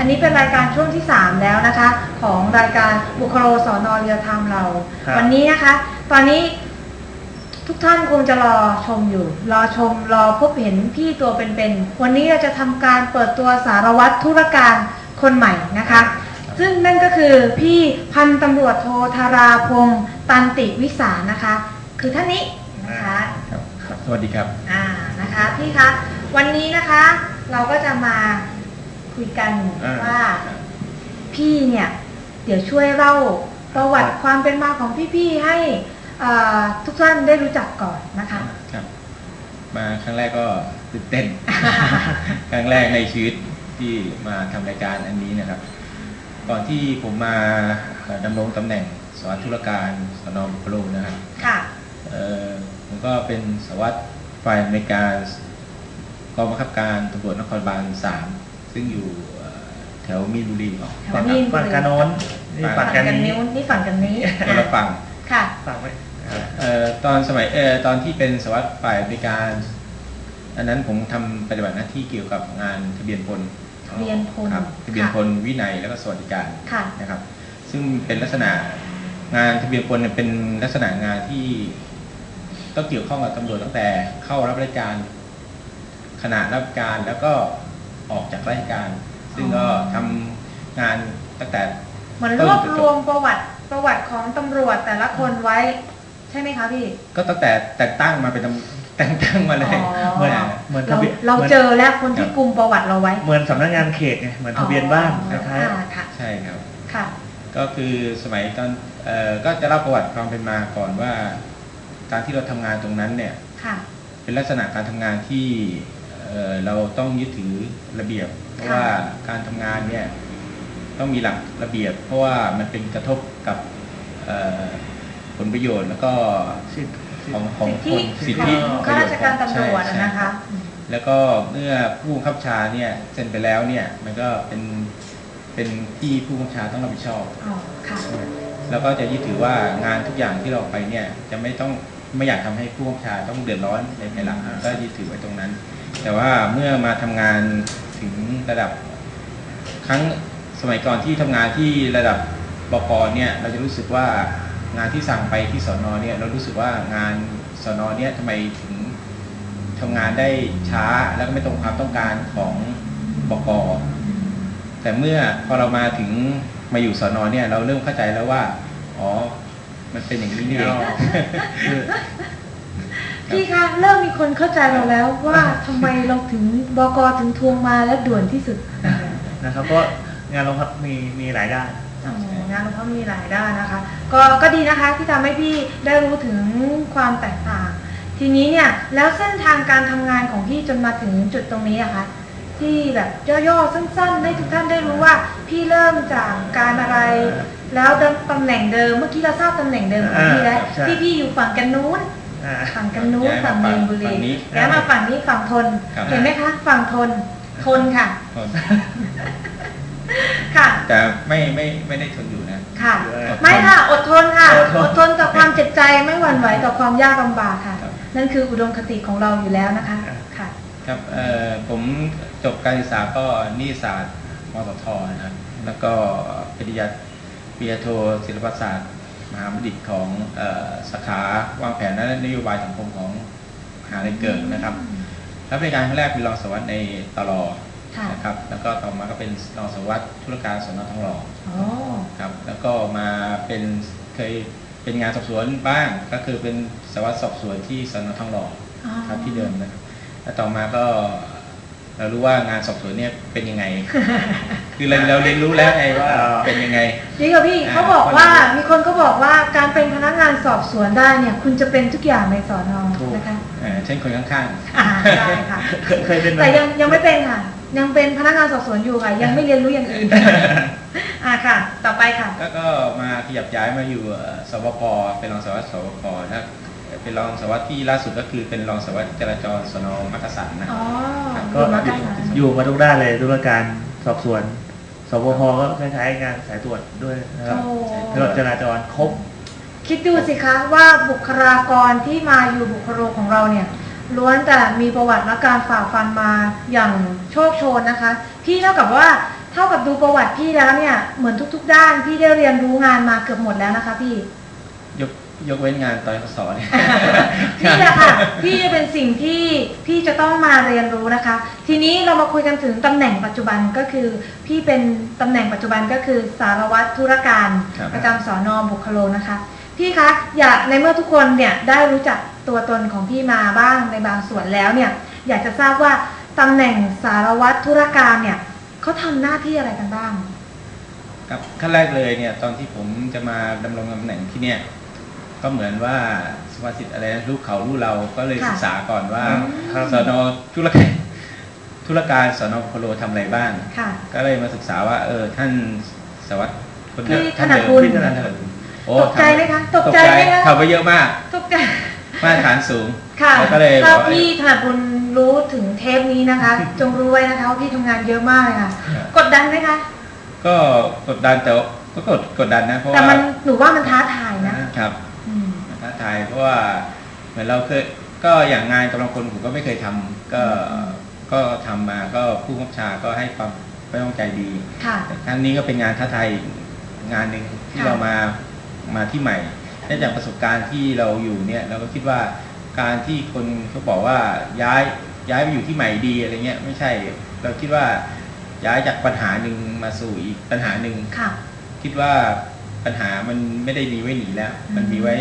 อันนี้เป็นรายการช่วงที่ 3 แล้วนะคะ ของรายการบุคโลสอนอเรียลไทม์เรา ครับ วันนี้นะคะ ตอนนี้ทุกท่านคงจะรอชมอยู่ รอชมรอพบเห็นพี่ตัวเป็นๆวันนี้เราจะทำการเปิดตัวสารวัตรธุรการคนใหม่นะคะ ซึ่งนั่นก็คือพี่พันตำรวจโทธาราพงศ์ตันติวิสารนะคะ คือท่านนี้นะคะ ครับครับสวัสดีครับ อ่านะคะพี่คะวันนี้นะคะเราก็จะมา คุยกันอ่าว่า พี่เนี่ย เดี๋ยวช่วยเล่าประวัติความเป็นมาของพี่ๆให้อ่าทุกท่านได้รู้จักก่อนนะคะ ครับ มาครั้งแรกก็ตื่นเต้น ครั้งแรกในชีวิตที่มาทำรายการอันนี้นะครับ ก่อนที่ผมมาเอ่อดำรงตำแหน่งสารวัตรธุรการสนบุคโลนะครับ ค่ะ เอ่อผมก็เป็นสารวัตรฝ่ายอเมริการกองบังคับการตำรวจนครบาลสาม ซึ่งอยู่เอ่อแถวมีนบุรีแถวฝั่งมีนบุฝั่งรีกันโน้นนี่ฝั่ฝั่งฝั่งกันกันนี้นิ้วนี่ฝั่งกันนี้คนละฝั่งค่ะ ฝั่งไหมอ่าเอ่อตอนสมัยเอ่อตอนที่เป็นสารวัตรฝ่ายบริการ อันนั้นผมทำปฏิบัติหน้าที่เกี่ยวกับงานทะเบียนพลทะเบียนพลครับทะเบียนค่ะพลวินัยแล้วก็สวัสดิการค่ะ นะครับ ซึ่งเป็นลักษณะงานทะเบียนพลเนี่ยเป็นลักษณะงานที่ต้องเกี่ยวข้องกับตำรวจตั้งแต่เข้ารับราชการขณะรับราชการแล้วก็ ออกจากราชการ ซึ่งก็ทำงานตั้งแต่ เหมือนรวบรวมประวัติประวัติของตำรวจแต่ละคนไว้ ใช่ไหมคะพี่ ก็ตั้งแต่แต่งตั้งมาเป็นตำแต่งตั้งมาเลยอ๋อ เหมือนเหมือนทะเราเบียนเราหมือนเจอแล้วคนที่ครับกลุ่มประวัติเราไว้เหมือนสำนักงานเขตไงเหมือนทะเบียนบ้านคอ๋อล้ายอ่าค่ะ ใช่ครับ ค่ะ ก็คือสมัยตอนเอ่อก็จะเล่าประวัติความเป็นมาก่อนว่า การที่เราทำงานตรงนั้นเนี่ย ค่ะ เป็นลักษณะการทำงานที่ เอ่อเราต้องยึดถือระเบียบ เพราะค่ะว่าการทำงานเนี่ยต้องมีหลักระเบียบ เพราะว่ามันเป็นกระทบกับเอ่อผลประโยชน์แล้วก็ๆสิทธิ์สิทของธิ์ของสิทคธินสิทธิของปข้าระโยราชชน์การตำรวจใช่อะนะคะใช่แล้วก็เมื่อผู้บังคับบัญชาเนี่ยเซ็นไปแล้วเนี่ยมันก็เป็นเป็นที่ผู้บังคับบัญชาต้องรับผิดชอบอ๋อค่ะแล้วก็จะยึดถือว่างานทุกอย่างที่เราไปเนี่ยจะไม่ต้องไม่อยากทำให้ผู้บังคับบัญชาต้องเดือดร้อนในภายหลังก็ยึดถือไว้ตรงนั้น แต่ว่าเมื่อมาทำงานถึงระดับครั้งสมัยก่อนที่ทำงานที่ระดับบกเนี่ยเราจะรู้สึกว่างานที่สั่งไปที่สอนอเนี่ยเรารู้สึกว่างานสอนอเนี่ยทำไมถึงทำงานได้ช้าแล้วก็ไม่ตรงความต้องการของบกแต่เมื่อพอเรามาถึงมาอยู่สอนอเนี่ยเราเริ่มเข้าใจแล้วว่า อ๋อ มันเป็นอย่างนี้นี่เองคือ พี่คะเริ่มมีคนเข้าใจเราแล้วว่าทำไมเราถึงบกถึงทวงมาและด่วนที่สุดนะครับเพราะงานโรงพักมีมีหลายด้านอ๋องานหลวงพ่อมีหลายด้านนะคะ ก็ก็ดีนะคะที่ทำให้พี่ได้รู้ถึงความแตกต่าง ทีนี้เนี่ยแล้วเส้นทางการทำงานของพี่จนมาถึงจุดตรงนี้อะคะที่แบบย่อๆสั้นๆให้ทุกท่านได้รู้ว่าพี่เริ่มจากการอะไร แล้วตำแหน่งเดิมเมื่อกี้เราทราบตำแหน่งเดิมของพี่แล้วอ่าใช่ที่พี่อยู่ฝั่งกันนู้นอ่า ฝั่งกันนู้นย้ายมาฝั่งมีนบุรีฝั่งนี้ย้ายมาฝั่งนี้ฝั่งทนครับเห็นไหมคะ ฝั่งทน ทนค่ะ ค่ะ แต่ไม่ไม่ไม่ได้ทนอยู่นะ ค่ะเออไม่ค่ะ อดทนค่ะอดทนอดทนต่อความเจ็บใจไม่หวั่นไหวต่อความยากลำบากค่ะครับนั่นคืออุดมคติของเราอยู่แล้วนะคะ ค่ะ ครับเอ่อผมจบการศึกษาก็นิติศาสตร์มสทนะครับ แล้วก็ปริญญาปริญญาโทศิลปศาสตร์ มหาบัณฑิตของเอ่อสาขาวางแผนและนโยบายสังคมของมหาลัยเกิดนะครับรับราชการครั้งแรกเป็นรองสารวัตรในตลอค่ะนะครับแล้วก็ต่อมาก็เป็นรองสารวัตรธุรการสนทองหล่ออ๋อครับแล้วก็มาเป็นเคยเป็นงานสอบสวนบ้างก็คือเป็นสารวัตรสอบสวนที่สนทองหล่ออ๋อครับที่เดิมนะครับแล้วต่อมาก็ เรารู้ว่างานสอบสวนเนี่ยเป็นยังไง คือเราเราเรียนรู้แล้วไงว่าอ่าเป็นยังไงจริงค่ะพี่อ่าเขาบอกว่าคนละมีคนก็บอกว่าการเป็นพนักงานสอบสวนได้เนี่ย คุณจะเป็นทุกอย่างในสอนอถูกนะคะเอ่อเช่นคนข้างอ่าได้ค่ะเคยเคยเป็นไหมแต่ยังยังไม่เป็นค่ะ ยังเป็นพนักงานสอบสวนอยู่ค่ะยังไม่เรียนรู้อย่างอื่นอ่าค่ะ ต่อไปค่ะๆแล้วก็มาขยับย้ายมาอยู่เอ่อสบพเป็นรองสารวัตรสบพนะ เป็นรองสารวัตรที่ล่าสุดก็คือเป็นรองสารวัตรจราจรสนมักกะสันนะอ๋อก็ อยู่มากันค่ะอยู่มาทุกด้านเลยธุรการสอบสวนสปพก็คล้ายๆงานสายตรวจด้วยนะครับโอ้ตรวจจราจรครบ คิดดูสิคะว่าบุคลากรที่มาอยู่บุคโลของเราเนี่ยล้วนแต่มีประวัติและการฝ่าฟันมาอย่างโชคโชนนะคะ พี่เท่ากับว่าเท่ากับดูประวัติพี่แล้วเนี่ยเหมือนทุก ๆ ด้านพี่ได้เรียนรู้งานมาเกือบหมดแล้วนะคะพี่ ยก ยกเว้นงานตอยสอเนี่ย นี่แหละค่ะพี่จะเป็นสิ่งที่พี่จะต้องมาเรียนรู้นะคะ ทีนี้เรามาคุยกันถึงตำแหน่งปัจจุบันก็คือ พี่เป็นตำแหน่งปัจจุบันก็คือสารวัตรธุรการ ครับ ประจำสอนอบุคโลนะคะ พี่คะอยากในเมื่อทุกคนเนี่ยได้รู้จักตัวตนของพี่มาบ้างในบางส่วนแล้วเนี่ย อยากจะทราบว่าตำแหน่งสารวัตรธุรการเนี่ยเขาทำหน้าที่อะไรกันบ้าง ครับขั้นแรกเลยเนี่ยตอนที่ผมจะมาดำรงตำแหน่งที่เนี่ย ก็เหมือนว่าสมาชิกอะไรนะลูกเขาลูกเราก็เลยค่ะศึกษาก่อนว่าครับสนธุรการธุรการสนพโลทำอะไรบ้างค่ะก็เลยมาศึกษาว่า เออท่านสารวัสดิ์คนเดิมพี่ท่านธนเดิมกุลพี่ธนกุลโอ้ตกใจไหมคะตตกกใจใจไหมคะทำไปเยอะมากทุกอย่างมาตรฐานสูงค่ะแล้วก็เลยบถ้าอกว่าพี่ถนัดบุญรู้ถึงเทปนี้นะคะ จงรู้ไว้นะคะว่าพี่ทำงานเยอะมากเลยค่ะครับกดดันไหมคะก็กดดันแต่ว่าก็กดกดดันนะเพราะแต่ว่ามันหนูว่ามันท้าทายนะครับอืม ท้าทายเพราะว่าเหมือนเราเคยก็อย่างงานกำลังคนผมก็ไม่เคยทำก็ก็ทำมาก็ผู้กำกับชาก็ให้ความไว้วางใจดีค่ะแต่ครั้งนี้ก็เป็นงานท้าทายอีกงานหนึ่งที่ค่ะเรามามาที่ใหม่ได้จากประสบการณ์ที่เราอยู่เนี่ยเราก็คิดว่าการที่คนเขาบอกว่าย้ายย้ายไปอยู่ที่ใหม่ดีอะไรเงี้ยไม่ใช่ เราคิดว่าย้ายจากปัญหาหนึ่งมาสู่อีกปัญหาหนึ่งค่ะคิดว่าปัญหามันไม่ได้มีไว้หนีแล้ว มันมีไว้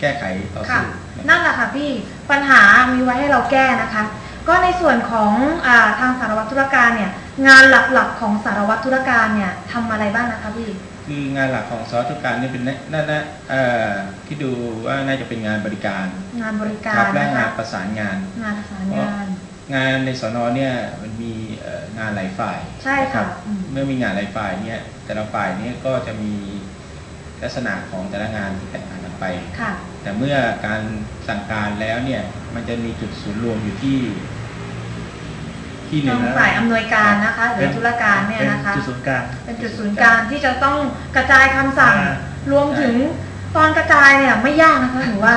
แก้ไขต่อค่ะสู้นะนั่นแหละค่ะพี่ปัญหามีไว้ให้เราแก้นะคะ ก็ในส่วนของอาทางสารวัตรธุรการเนี่ยงานหลักๆของสารวัตรธุรการเนี่ยทำอะไรบ้างนะคะพี่ คืองานหลักของซอสทุกการนี่เป็นน่าน่าน่าเอ่อที่ดูว่าน่าจะเป็นงานบริการงานบริกาครัรและนะงาคะนประสานงาน งานประสานงาน งานในสนเนี่ยมันมีเอ่องานหลายฝ่ายใช่นค่ะรับอืม เมื่อมีงานหลายฝ่ายเนี่ยแต่ละฝ่ายเนี่ยก็จะมี ลักษณะของแต่ละงานที่แตกต่างกันไปค่ะแต่เมื่อการสั่งการแล้วเนี่ย มันจะมีจุดศูนย์รวมอยู่ที่ ที่หนึ่งทางฝ่ายอำนวยการนะคะ หรือธุรการเนี่ยนะคะเป็นจุดศูนย์กลางเป็นจุดศูนย์กลางที่จะต้องกระจายคำสั่งอ่ารวมถึงตอนกระจายเนี่ยไม่ยากนะคะหนูว่า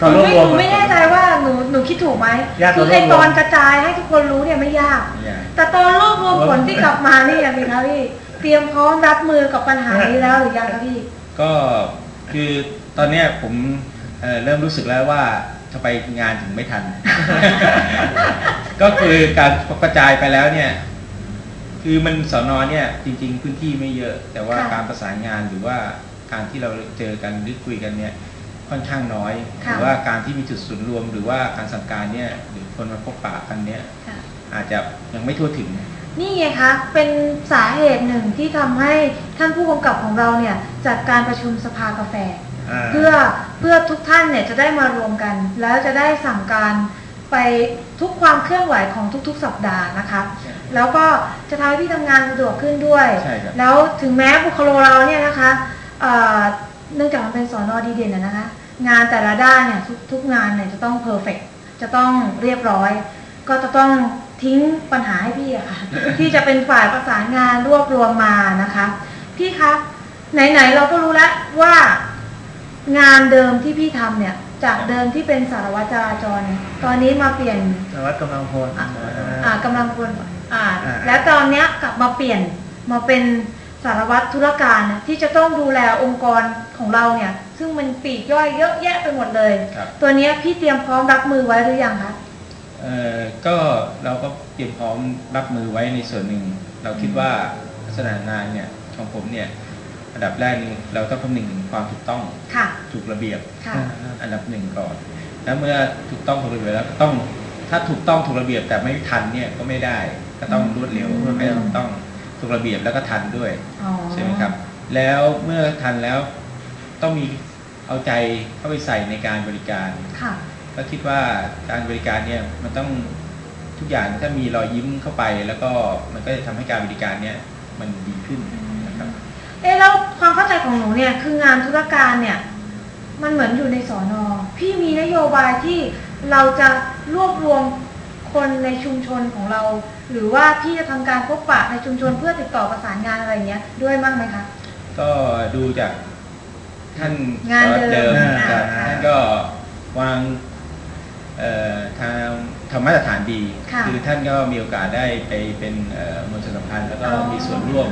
ตอนรวบไม่รวมหนูไม่แน่ใจว่าหนูหนูคิดถูกไหมยากตคือนอรวบรวมไอตอนกระจายให้ทุกคนรู้เนี่ยไม่ยากอย่างแต่ตอนรวบรวมผลที่กลับมานี่ยังไงคะพี่เตรียมพร้อมรับมือกับปัญหานี้แล้วหรือยังคะพี่ ก็คือตอนเนี้ยผมเอ่อเริ่มรู้สึกแล้วว่าทำไมงานถึงไม่ทัน ก็คือการกระจายไปแล้วเนี่ย คือมันสอนอเนี่ยจริง ๆ พื้นที่ไม่เยอะ แต่ว่าค่ะ การประสานงานหรือว่าการที่เราเจอกันหรือคุยกันเนี่ย ค่อนข้างน้อยหค่ะรือว่าการที่มีจุดศูนย์รวม หรือว่าการสั่งการเนี่ยหรือคนมาพบปะกันเนี่ย ค่ะ อาจจะยังไม่ทั่วถึง นี่ไงคะ เป็นสาเหตุหนึ่งที่ทำให้ท่านผู้กำกับของเราเนี่ยจัดการประชุมสภากาแฟอ่าเพื่อเพื่อทุกท่านเนี่ยจะได้มารวมกัน แล้วจะได้สั่งการไปทุกความเคลื่อนไหวของทุกๆ สัปดาห์นะคะแล้วก็จะทำให้พี่ทำงานสะดวกขึ้นด้วย ใช่ครับ แล้วถึงแม้บุคโลเราเนี่ยนะคะเอ่อเนื่องจากมันเป็นสอนอดีเด่นนะนะคะ งานแต่ละด้านเนี่ยทุกทุกงานเนี่ยจะต้องเพอร์เฟกจะต้องเรียบร้อย ก็จะต้อง ทิ้งปัญหาให้พี่อะค่ะ ที่จะเป็นฝ่ายประสานงานรวบรวมมานะคะ พี่คะไหนๆเราก็รู้แล้วว่างานเดิมที่พี่ทำเนี่ย จากเดิมที่เป็นสารวัตรจราจรเนี่ยตอนนี้มาเปลี่ยนสารวัตรกำลังพลอะอ่าอ่ากำลังพลอ่าอ่า แล้วตอนเนี้ยกลับมาเปลี่ยนมาเป็นสารวัตรธุรการเนี่ยที่จะต้องดูแลองค์กรของเราเนี่ย ซึ่งมันปลีกย่อยเยอะแยะไปหมดเลยครับตัวเนี้ยพี่เตรียมพร้อมรับมือไว้หรือยังคะเอ่อ ก็เราก็เตรียมพร้อมรับมือไว้ในส่วนหนึ่ง เราคิดว่าลักษณะงานเนี่ยของผมเนี่ยอันดับแรกนี่เราต้องคำนึงถึงความถูกต้องค่ะถูกระเบียบค่ะอันดับหนึ่งก่อน แล้วเมื่อถูกต้องถูกระเบียบแล้วก็ต้องถ้าถูกต้องถูกระเบียบแต่ไม่ทันเนี่ยก็ไม่ได้ก็ต้องรวดเร็วรวดเร็วไม่ถูกต้องถูกระเบียบแล้วก็ทันด้วยอ๋อใช่ไหมครับ แล้วเมื่อทันแล้วต้องมีเอาใจเข้าไปใส่ในการบริการค่ะ ก็คิดว่าการบริการเนี่ยมันต้องทุกอย่างถ้ามีรอยยิ้มเข้าไป แล้วก็มันก็จะทำให้การบริการเนี่ยมันดีขึ้นนะครับ เอ๊ะแล้วความเข้าใจของหนูเนี่ยคืองานธุรการเนี่ยมันเหมือนอยู่ในสอนอพี่มีนโยบายที่เราจะรวบรวมคนในชุมชนของเรา หรือว่าพี่จะทำการพบปะในชุมชนเพื่อติดต่อประสานงานอะไรเงี้ยด้วยมั้งไหมคะ ก็ดูจากท่านงานเดิมสารวัตรอ่าครับท่านก็วางเอ่อ ทางทำมาตรฐานดีค่ะอท่านก็มีโอกาสได้ไปเป็นเอ่อมวลชนสัมพันธ์แล้วก็อ๋อ มีส่วนร่วม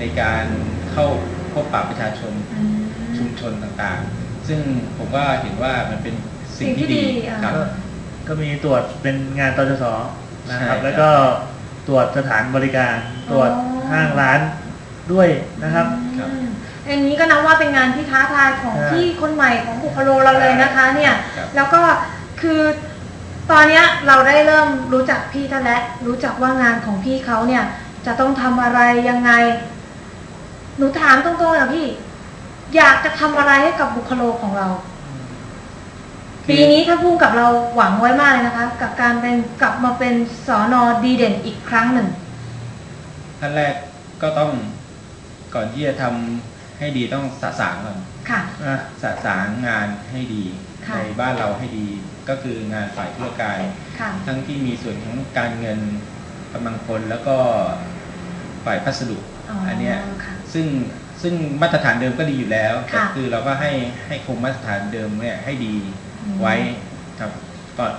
ในการเข้าพบปะประชาชนอืม ชุมชนต่างๆ ซึ่งผมก็เห็นว่ามันเป็นสิ่งสิ่งที่ที่ดีดีอ่า ครับ ก็ก็มีตรวจเป็นงานตจสนะครับ ใช่ครับ แล้วก็ตรวจสถานบริการ ตรวจห้างร้านด้วยนะครับ ครับ อืมอย่างนี้ก็นับว่าเป็นงานที่ท้าทายของใช่พี่คนใหม่ของบุคโลเราเลยนะคะเนี่ย ครับ แล้วก็คือ ตอนเนี้ยเราได้เริ่มรู้จักพี่ท่านแล้วรู้จักว่างานของพี่เขาเนี่ย จะต้องทำอะไรยังไง หนูถามตรงๆนะพี่ อยากจะทำอะไรให้กับบุคโลของเรา ปีนี้ท่านพูดกับเราหวังไว้มากเลยนะคะ กับการเป็นกลับมาเป็นสอนอดีเด่นอีกครั้งหนึ่งขั้นแรกก็ต้องก่อนที่จะทำให้ดีต้องสะสางก่อนค่ะอะสะสางงานให้ดีค่ะในบ้านเราให้ดี ก็คืองานฝ่ายธุรการ ค่ะ ทั้งที่มีส่วนของการเงินกำลังคนแล้วก็ฝ่ายพัสดุอ๋ออันเนี้ยค่ะซึ่งซึ่งมาตรฐานเดิมก็ดีอยู่แล้วค่ะแต่คือเราก็ให้ให้คงมาตรฐานเดิมเนี่ยให้ดีอืม ไว้ครับก่อน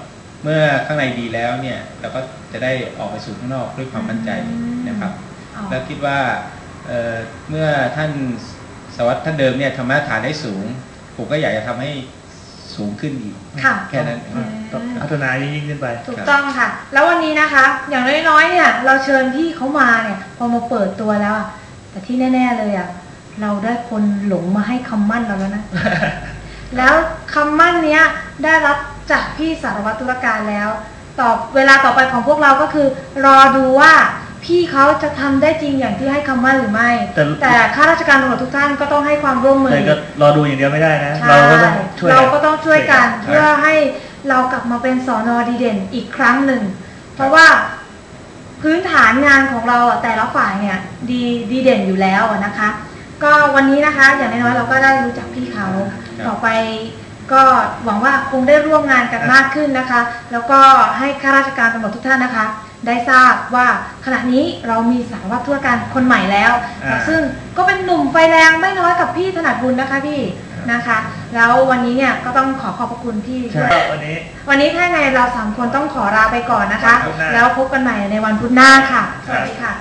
เมื่อข้างในดีแล้วเนี่ยเราก็จะได้ออกไปสู่ข้างนอกด้วยความมั่นใจนะครับ อ๋อแล้วคิดว่าเอ่อเมื่อท่านสวัสดิ์ท่านเดิมเนี่ยทำมาตรฐานได้สูง ผมก็อยากจะทำให้ สูงขึ้นอีกค่ะ แค่นั้นอืมต้องพัฒนายิ่งขึ้นไป ถูกต้องค่ะ แล้ววันนี้นะคะ อย่างน้อยๆเนี่ย เราเชิญพี่เขามาเนี่ย พอมาเปิดตัวแล้วอะแต่ที่แน่ ๆเลยอะเราได้คนหลงมาให้คำมั่นเราแล้วนะ แล้วคำมั่นเนี้ยได้รับจากพี่สารวัตรตุลาการแล้ว ต่อเวลาต่อไปของพวกเราก็คือ รอดูว่าพี่ เขาจะทำได้จริงอย่างที่ให้คำมั่นหรือไม่ แต่แต่ข้าราชการตำรวจทุกท่านก็ต้องให้ความร่วมมือแต่ก็รอดูอย่างเดียวไม่ได้นะใช่เราก็ต้องช่วยเราก็ต้องช่วยกันช่วยกันเพื่อให้เรากลับมาเป็นสอนอดีเด่นอีกครั้งหนึ่ง เพราะว่าพื้นฐานงานของเราอะแต่ละฝ่ายเนี่ยดีดีเด่นอยู่แล้วอะนะคะ ก็วันนี้นะคะอย่างน้อยๆเราก็ได้รู้จักพี่เขาครับต่อไปก็หวังว่าคงได้ร่วมงานกันมากขึ้นนะคะ แล้วก็ให้ข้าราชการตำรวจทุกท่านนะคะ ได้ทราบว่าขณะนี้เรามีสารวัตรธุรการคนใหม่แล้ว อ่า ซึ่งก็เป็นหนุ่มไฟแรงไม่น้อยกับพี่ถนัดบุญนะคะพี่นะคะ แล้ววันนี้เนี่ยก็ต้องขอขอบพระคุณพี่ใช่ด้วย วันนี้ วันนี้ถ้าไงเราสามคนต้องขอลาไปก่อนนะคะวันพุธหน้าแล้วพบกันใหม่ในวันพุธหน้าค่ะ สวัสดีค่ะ